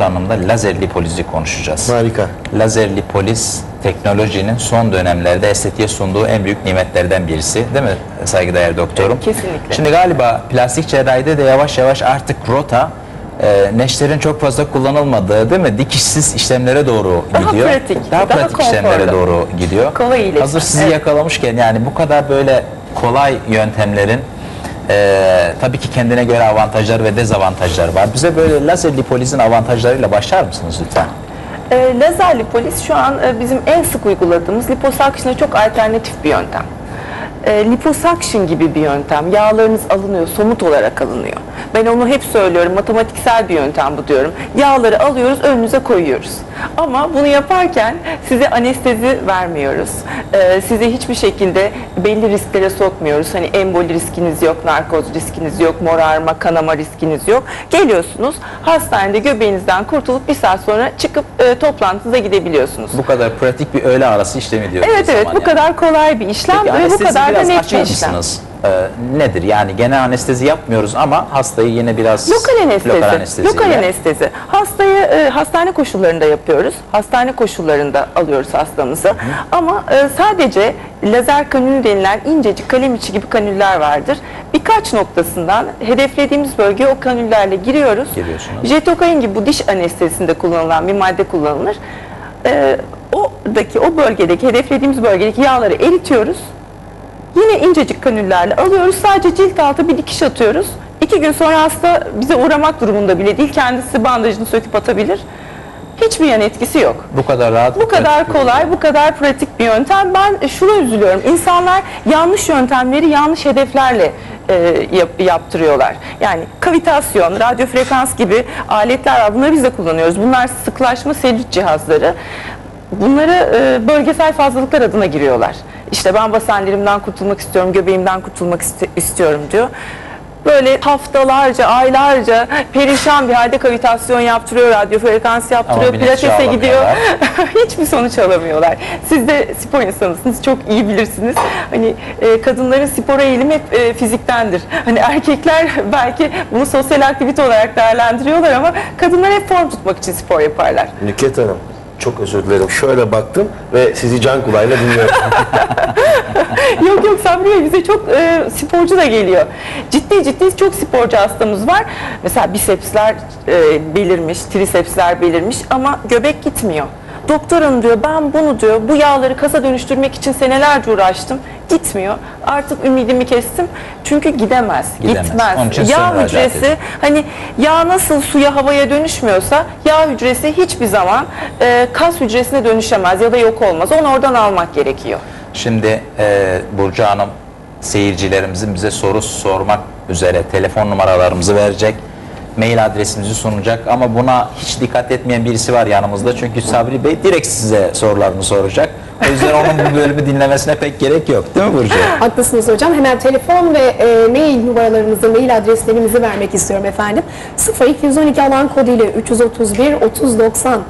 Hanım'da lazer lipolizi konuşacağız. Harika. Lazer lipoliz teknolojinin son dönemlerde estetiğe sunduğu en büyük nimetlerden birisi. Değil mi saygıdeğer doktorum? Kesinlikle. Şimdi galiba plastik cerrahide de yavaş yavaş artık rota e, neşterin çok fazla kullanılmadığı değil mi? Dikişsiz işlemlere doğru Daha gidiyor. pratik, Daha, daha pratik işlemlere konforlu. doğru gidiyor. Kolay iyileşme, Hazır sizi evet. yakalamışken yani bu kadar böyle kolay yöntemlerin e, tabii ki kendine göre avantajlar ve dezavantajları var. Bize böyle lazer lipolizin avantajlarıyla başlar mısınız lütfen? E, lazer lipoliz şu an e, bizim en sık uyguladığımız liposuction'a çok alternatif bir yöntem. E, liposuction gibi bir yöntem. Yağlarınız alınıyor, somut olarak alınıyor. Ben onu hep söylüyorum, matematiksel bir yöntem bu diyorum. Yağları alıyoruz, önünüze koyuyoruz. Ama bunu yaparken size anestezi vermiyoruz. E, size hiçbir şekilde belli risklere sokmuyoruz. Hani emboli riskiniz yok, narkoz riskiniz yok, morarma, kanama riskiniz yok. Geliyorsunuz, hastanede göbeğinizden kurtulup bir saat sonra çıkıp e, toplantınıza gidebiliyorsunuz. Bu kadar pratik bir öğle arası işlemi diyoruz. Evet evet bu yani. kadar kolay bir işlem Peki ve bu kadar da biraz açar mısınız? Ee, nedir? Yani genel anestezi yapmıyoruz ama hastayı yine biraz Lokal anestezi. lokal Lokal anesteziyle- anestezi. Hastayı e, hastane koşullarında yapıyoruz. Hastane koşullarında alıyoruz hastamızı. Ama e, sadece lazer kanülü denilen incecik kalem içi gibi kanüller vardır. Birkaç noktasından hedeflediğimiz bölgeye o kanüllerle giriyoruz. Giriyorsunuz. Jetokain gibi bu diş anestezisinde kullanılan bir madde kullanılır. E, oradaki o bölgedeki hedeflediğimiz bölgedeki yağları eritiyoruz. Yine incecik kanüllerle alıyoruz. Sadece cilt altı bir dikiş atıyoruz. İki gün sonra hasta bize uğramak durumunda bile değil. Kendisi bandajını söküp atabilir. Hiçbir yan etkisi yok. Bu kadar rahat. Bu kadar kolay, bu kadar pratik bir yöntem. Ben şuna üzülüyorum. İnsanlar yanlış yöntemleri yanlış hedeflerle e, yap- yaptırıyorlar. Yani kavitasyon, radyo frekans gibi aletler var. Bunları biz de kullanıyoruz. Bunlar sıklaşma selülit cihazları. Bunları e, bölgesel fazlalıklar adına giriyorlar. İşte ben basenlerimden kurtulmak istiyorum, göbeğimden kurtulmak iste- istiyorum diyor. Böyle haftalarca, aylarca perişan bir halde kavitasyon yaptırıyor, radyo frekans yaptırıyor, pilatese gidiyor. Hiçbir sonuç alamıyorlar. Siz de spor insanısınız, çok iyi bilirsiniz. Hani e, kadınların spora eğilimi hep e, fiziktendir. Hani erkekler belki bunu sosyal aktivite olarak değerlendiriyorlar ama kadınlar hep form tutmak için spor yaparlar. Nüket Hanım çok özür dilerim. Şöyle baktım ve sizi can kulağıyla dinliyorum. yok yok Sabri Bey bize çok e, sporcu da geliyor. Ciddi ciddi çok sporcu hastamız var. Mesela bisepsler e, belirmiş, trisepsler belirmiş ama göbek gitmiyor. Doktor hanım diyor ben bunu diyor bu yağları kasa dönüştürmek için senelerce uğraştım. Gitmiyor. Artık ümidimi kestim. Çünkü gidemez. Gidemez. Gitmez. Onun için size Yağ hücresi ediyor. hani yağ nasıl suya havaya dönüşmüyorsa yağ hücresi hiçbir zaman e, kas hücresine dönüşemez ya da yok olmaz. Onu oradan almak gerekiyor. Şimdi e, Burcu Hanım seyircilerimizin bize soru sormak üzere telefon numaralarımızı verecek. Mail adresimizi sunacak ama buna hiç dikkat etmeyen birisi var yanımızda. Çünkü Sabri Bey direkt size sorularını soracak. O yüzden onun bu bölümü dinlemesine pek gerek yok. Değil mi Burcu? Haklısınız hocam. Hemen telefon ve e, mail numaralarımızı, mail adreslerimizi vermek istiyorum efendim. 0212 alan kodu ile 331 3090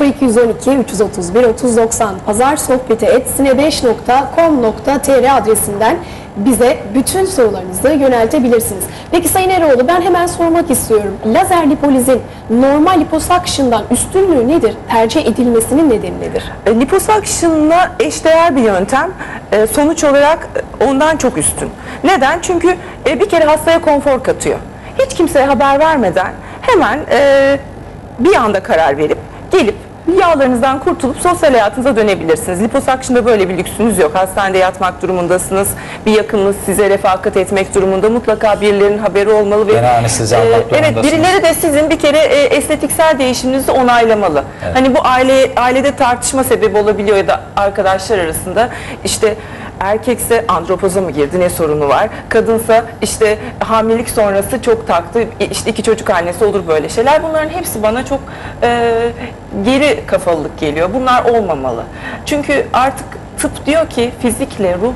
0212 331 3090 pazar sohbeti et sine5.com.tr adresinden bize bütün sorularınızı yöneltebilirsiniz. Peki Sayın Eroğlu ben hemen sormak istiyorum. Lazer lipolizin normal liposuction'dan üstünlüğü nedir? Tercih edilmesinin nedeni nedir? E, Liposuction'la eşdeğer bir yöntem. E, Sonuç olarak ondan çok üstün. Neden? Çünkü e, bir kere hastaya konfor katıyor. Hiç kimseye haber vermeden hemen e, bir anda karar verip gelip yağlarınızdan kurtulup sosyal hayatınıza dönebilirsiniz. Liposuction'da böyle bir lüksünüz yok. Hastanede yatmak durumundasınız. Bir yakınınız size refakat etmek durumunda. Mutlaka birilerinin haberi olmalı. ve e, Evet birileri de sizin bir kere e, estetiksel değişiminizi onaylamalı. Hani bu aile ailede tartışma sebebi olabiliyor ya da arkadaşlar arasında işte erkekse andropoza mı girdi ne sorunu var? Kadınsa işte hamilelik sonrası çok taktı işte iki çocuk annesi olur böyle şeyler. Bunların hepsi bana çok e, geri kafalılık geliyor. Bunlar olmamalı. Çünkü artık tıp diyor ki fizikle ruh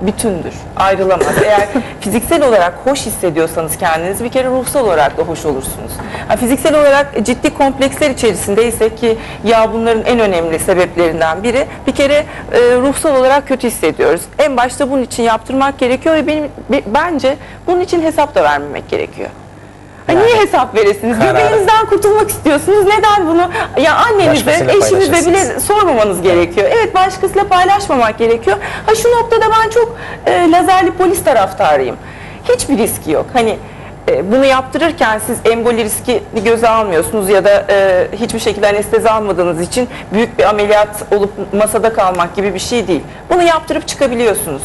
bütündür, ayrılamaz. Eğer fiziksel olarak hoş hissediyorsanız kendinizi bir kere ruhsal olarak da hoş olursunuz. Ha, fiziksel olarak ciddi kompleksler içerisindeyse ki yağ bunların en önemli sebeplerinden biri bir kere e, ruhsal olarak kötü hissediyoruz. En başta bunun için yaptırmak gerekiyor ve benim be- bence bunun için hesap da vermemek gerekiyor. Ha, Yani. niye hesap veresiniz? Karar. Göbeğinizden kurtulmak istiyorsunuz. Neden bunu? Ya annenize, eşinize bile sormamanız gerekiyor. Evet başkasıyla paylaşmamak gerekiyor. Ha şu noktada ben çok e, lazerli polis taraftarıyım. Hiçbir riski yok. Hani e, bunu yaptırırken siz emboli riski göze almıyorsunuz ya da e, hiçbir şekilde anestezi almadığınız için büyük bir ameliyat olup masada kalmak gibi bir şey değil. Bunu yaptırıp çıkabiliyorsunuz.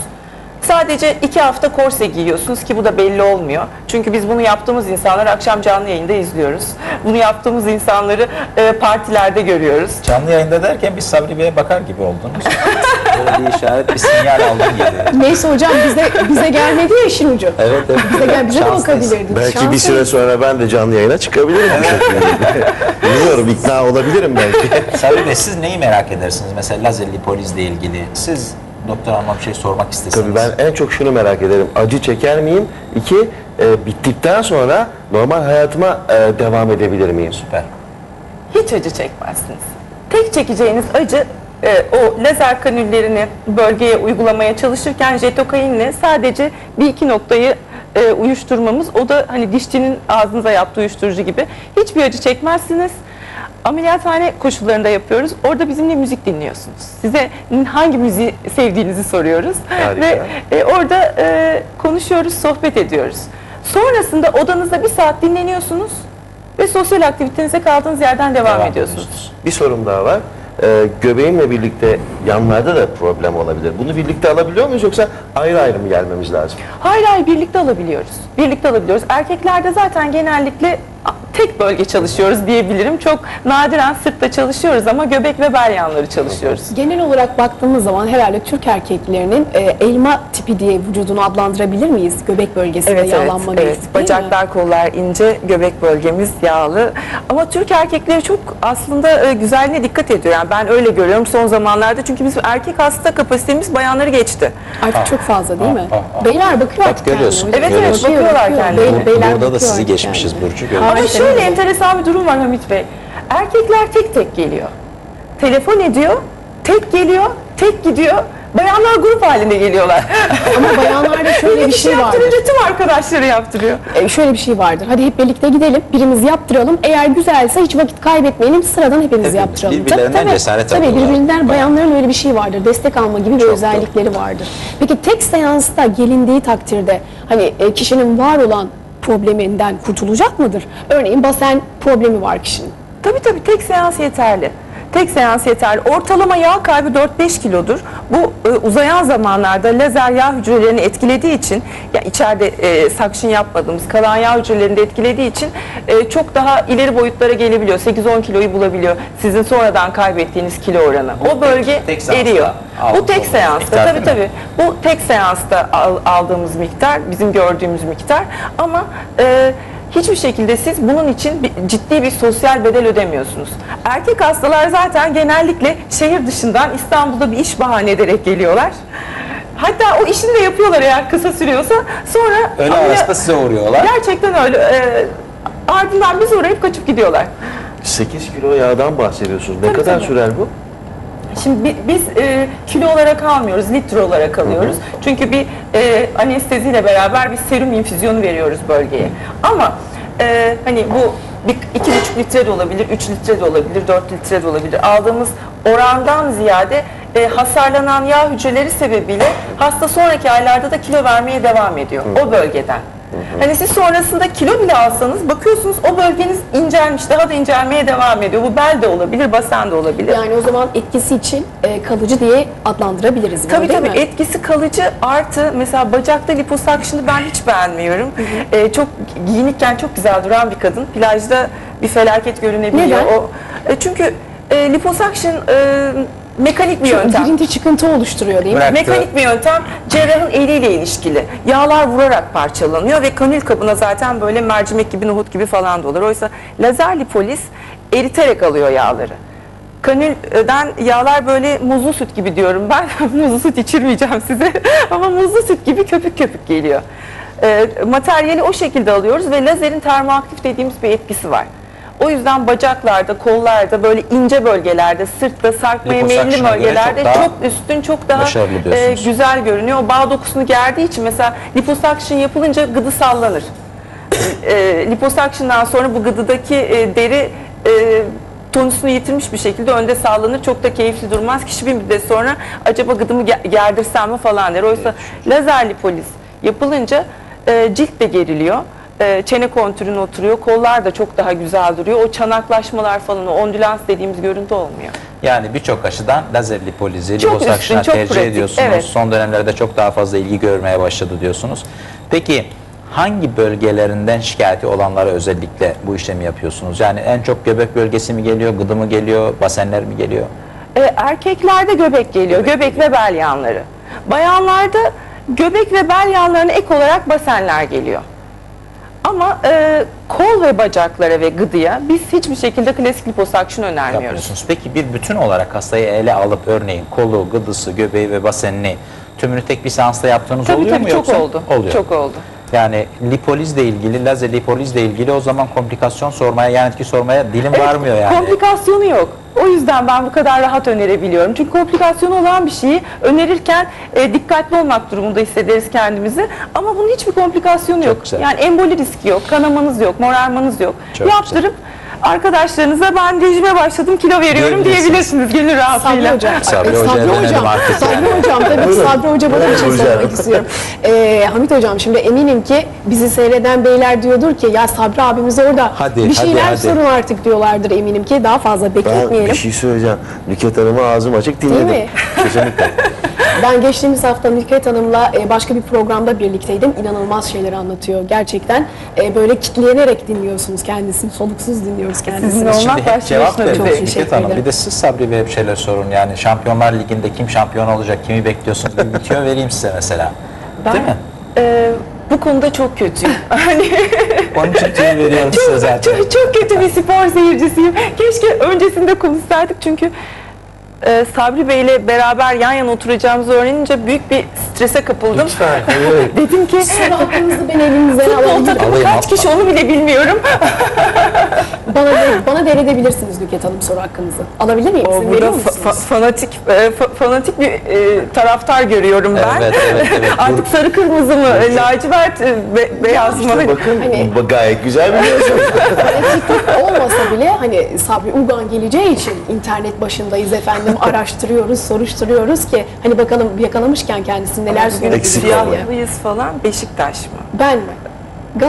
Sadece iki hafta korse giyiyorsunuz ki bu da belli olmuyor. Çünkü biz bunu yaptığımız insanları akşam canlı yayında izliyoruz. Bunu yaptığımız insanları e, partilerde görüyoruz. Canlı yayında derken biz Sabri Bey'e bakar gibi oldunuz. Böyle bir işaret, bir sinyal aldım gibi. Neyse hocam bize bize gelmedi ya işin ucu. Evet, evet. Bize gel bize de Şanslıyız. bakabilirdik. Belki bir Şanslıyız. süre sonra ben de canlı yayına çıkabilirim bu şekilde. Bilmiyorum ikna olabilirim belki. Sabri Bey siz neyi merak edersiniz? Mesela lazerli polizle ilgili. Siz doktor hanıma bir şey sormak isteseniz. Tabii ben en çok şunu merak ederim. Acı çeker miyim? İki, e, bittikten sonra normal hayatıma e, devam edebilir miyim? Süper. Hiç acı çekmezsiniz. Tek çekeceğiniz acı e, o lazer kanüllerini bölgeye uygulamaya çalışırken jetokainle sadece bir iki noktayı e, uyuşturmamız. O da hani dişçinin ağzınıza yaptığı uyuşturucu gibi. Hiçbir acı çekmezsiniz. Ameliyathane koşullarında yapıyoruz. Orada bizimle müzik dinliyorsunuz. Size hangi müziği sevdiğinizi soruyoruz. Harika. Ve e, orada e, konuşuyoruz, sohbet ediyoruz. Sonrasında odanızda bir saat dinleniyorsunuz ve sosyal aktivitenize kaldığınız yerden devam, Devam ediyorsunuz. Bir sorum daha var. E, göbeğimle birlikte yanlarda da problem olabilir. Bunu birlikte alabiliyor muyuz yoksa ayrı ayrı mı gelmemiz lazım? Hayır hayır birlikte alabiliyoruz. Birlikte alabiliyoruz. Erkeklerde zaten genellikle tek bölge çalışıyoruz diyebilirim. Çok nadiren sırtta çalışıyoruz ama göbek ve bel yanları çalışıyoruz. Genel olarak baktığımız zaman herhalde Türk erkeklerinin e, elma tipi diye vücudunu adlandırabilir miyiz? Göbek bölgesinde Evet evet, yağlanma evet. belirtisi değil mi? Bacaklar, kollar ince, göbek bölgemiz yağlı. Ama Türk erkekleri çok aslında e, güzelliğine dikkat ediyor. Yani ben öyle görüyorum son zamanlarda. Çünkü bizim erkek hasta kapasitemiz bayanları geçti. Artık çok fazla değil mi? ah, ah. Beyler bakıyor Bak, artık kendine görüyorsun. hocam. Evet, evet, Bakıyor, bakıyorlar kendine. Beyler Burada da sizi geçmişiz kendine. Burcu. Ama görüyorsun. Şöyle enteresan bir durum var Hamit Bey. Erkekler tek tek geliyor. Telefon ediyor, tek geliyor, tek gidiyor. Bayanlar grup halinde geliyorlar. Ama bayanlarda şöyle bir şey vardır. yaptırınca tüm arkadaşları yaptırıyor. E, şöyle bir şey vardır. Hadi hep birlikte gidelim. Birimiz yaptıralım. Eğer güzelse hiç vakit kaybetmeyelim. Sıradan hepimiz yaptıralım. birbirlerinden cesaret tabii, birbirinden bayanların öyle bir şey vardır. Destek alma gibi bir Çok özellikleri vardır. Peki tek seansta gelindiği takdirde hani e, kişinin var olan probleminden kurtulacak mıdır? Örneğin basen problemi var kişinin. Tabii tabii tek seans yeterli. Tek seans yeterli. Ortalama yağ kaybı 4-5 kilodur. Bu e, uzayan zamanlarda lazer yağ hücrelerini etkilediği için ya içeride e, sakşın yapmadığımız kalan yağ hücrelerini de etkilediği için e, çok daha ileri boyutlara gelebiliyor. 8-10 kiloyu bulabiliyor. Sizin sonradan kaybettiğiniz kilo oranı. Bu o tek- bölge tek seansta eriyor. Bu tek seansta tabii tabii. Bu tek seansta al- aldığımız miktar, bizim gördüğümüz miktar ama e, hiçbir şekilde siz bunun için bir- ciddi bir sosyal bedel ödemiyorsunuz. Erkek hastalar zaten genellikle şehir dışından İstanbul'da bir iş bahane ederek geliyorlar. Hatta o işini de yapıyorlar eğer kısa sürüyorsa. Sonra Öyle arasında size uğruyorlar. Gerçekten öyle. E, ardından biz uğrayıp kaçıp gidiyorlar. 8 kilo yağdan bahsediyorsunuz. Ne Tabii, kadar tabii. sürer bu? Şimdi bi- biz e, kilo olarak almıyoruz, litre olarak alıyoruz. Çünkü bir e, anesteziyle beraber bir serum infüzyonu veriyoruz bölgeye. Ama e, hani bu bir, iki buçuk litre de olabilir, üç litre de olabilir, dört litre de olabilir. Aldığımız orandan ziyade e, hasarlanan yağ hücreleri sebebiyle hasta sonraki aylarda da kilo vermeye devam ediyor o bölgeden. Hani siz sonrasında kilo bile alsanız bakıyorsunuz o bölgeniz incelmiş, daha da incelmeye devam ediyor. Bu bel de olabilir, basen de olabilir. Yani o zaman etkisi için e, kalıcı diye adlandırabiliriz. bunu, Tabii tabii mi? etkisi kalıcı artı mesela bacakta liposakşını ben hiç beğenmiyorum. Ee, çok giyinikken çok güzel duran bir kadın plajda bir felaket görünebiliyor. Neden? O e, çünkü e, liposakşın e, mekanik bir Çok yöntem. girinti çıkıntı oluşturuyor değil mi? Bırak. Mekanik bir yöntem cerrahın eliyle ilişkili. Yağlar vurarak parçalanıyor ve kanül kabına zaten böyle mercimek gibi, nohut gibi falan dolar. Oysa lazer lipolis eriterek alıyor yağları. Kanülden yağlar böyle muzlu süt gibi diyorum ben. muzlu süt içirmeyeceğim size ama muzlu süt gibi köpük köpük geliyor. Ee, materyali o şekilde alıyoruz ve lazerin termoaktif dediğimiz bir etkisi var. O yüzden bacaklarda, kollarda, böyle ince bölgelerde, sırtta, sarkmaya meyilli bölgelerde çok çok üstün, çok daha e, güzel görünüyor. O bağ dokusunu gerdiği için mesela liposuction yapılınca gıdı sallanır. e, liposuction'dan sonra bu gıdıdaki e, deri e, tonusunu yitirmiş bir şekilde önde sağlanır. Çok da keyifli durmaz. Kişi bir müddet sonra acaba gıdımı ge- gerdirsem mi falan der. Oysa lazer lipoliz yapılınca e, cilt de geriliyor. E, çene kontürün oturuyor. Kollar da çok daha güzel duruyor. O çanaklaşmalar falan, o ondülans dediğimiz görüntü olmuyor. Yani birçok açıdan lazer lipolizi, Çok liposakşına üstün, çok tercih pratik, ediyorsunuz. evet. Son dönemlerde çok daha fazla ilgi görmeye başladı diyorsunuz. Peki hangi bölgelerinden şikayeti olanlara özellikle bu işlemi yapıyorsunuz? Yani en çok göbek bölgesi mi geliyor, gıdı mı geliyor, basenler mi geliyor? E, erkeklerde göbek geliyor. Göbek, ve bel yanları. Bayanlarda göbek ve bel yanlarına ek olarak basenler geliyor. Ama e, kol ve bacaklara ve gıdıya biz hiçbir şekilde klasik liposakşın önermiyoruz. yapıyorsunuz. Peki bir bütün olarak hastayı ele alıp örneğin kolu, gıdısı, göbeği ve basenini tümünü tek bir seansta yaptığınız Tabii oluyor tabii mu çok yoksa? oldu. Oluyor. Çok oldu. Yani lipolizle ilgili, lazer lipolizle ilgili o zaman komplikasyon sormaya, yan etki sormaya dilim varmıyor yani. Komplikasyonu yok. O yüzden ben bu kadar rahat önerebiliyorum. Çünkü komplikasyonu olan bir şeyi önerirken e, dikkatli olmak durumunda hissederiz kendimizi. Ama bunun hiçbir komplikasyonu yok. güzel. Yani emboli riski yok, kanamanız yok, morarmanız yok. Çok Yaptırıp arkadaşlarınıza ben rejime başladım, kilo veriyorum Diyebilirsiniz. diyebilirsiniz gönül Sabri rahatlığıyla. Hocam. Sabri Hoca'ya dönelim Hocam. artık Sabri yani. Hocam tabii. Sabri Hocama da bir şey Hanım. istiyorum. Ee, Hamit Hocam şimdi eminim ki bizi seyreden beyler diyordur ki ya Sabri abimiz orada Hadi, bir hadi, şeyler hadi. sorun artık diyorlardır eminim ki daha fazla Ben bekletmeyelim. bir şey söyleyeceğim. Nüket Hanım'ı ağzım açık dinledim. mi? Kesinlikle. Ben geçtiğimiz hafta Nükhet Hanım'la e, başka bir programda birlikteydim. İnanılmaz şeyler anlatıyor. Gerçekten e, böyle kitlenerek dinliyorsunuz kendisini. Soluksuz dinliyoruz kendisini. Olmak Şimdi hep cevap şey. Teşekkür Nükhet Hanım. Bir de siz Sabri Bey'e bir şeyler sorun. Yani Şampiyonlar Ligi'nde kim şampiyon olacak, kimi bekliyorsunuz bir tüyo vereyim size mesela. Ben, Değil mi? e, bu konuda çok kötüyüm. Hani Onun için tüyo veriyorum size zaten. çok, çok kötü bir spor seyircisiyim. Keşke öncesinde konuşsaydık çünkü e, Sabri Bey ile beraber yan yana oturacağımızı öğrenince büyük bir strese kapıldım. Lütfen. Evet. Dedim ki Sonra hakkınızı ben futbol alayım. takımı Alayım, kaç kişi onu bile bilmiyorum. Bana, de- bana devredebilirsiniz Nükhet Hanım soru hakkınızı. Alabilir miyim? O Sizin burada veriyor fa- fanatik e, fa- fanatik bir e, taraftar görüyorum ben. Evet, evet, evet. Artık sarı kırmızı mı, e, lacivert, e, be- beyaz mı? İşte bakın Hani- gayet güzel biliyorsunuz. Fanatiklik olmasa bile hani Sabri Ugan geleceği için internet başındayız efendim araştırıyoruz, soruşturuyoruz ki hani bakalım yakalamışken kendisini neler söyleyecek Eksik falan. Beşiktaş mı? Ben mi?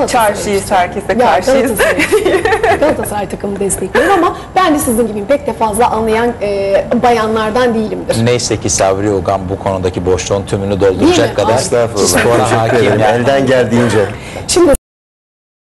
Çarşıyız, herkese karşıyız. Galatasaray, Galatasaray takımı destekliyorum ama ben de sizin gibi pek de fazla anlayan e, bayanlardan değilimdir. Neyse ki Sabri Ugan bu konudaki boşluğun tümünü dolduracak kadar Estağfurullah. hakim yani. Elden geldiğince.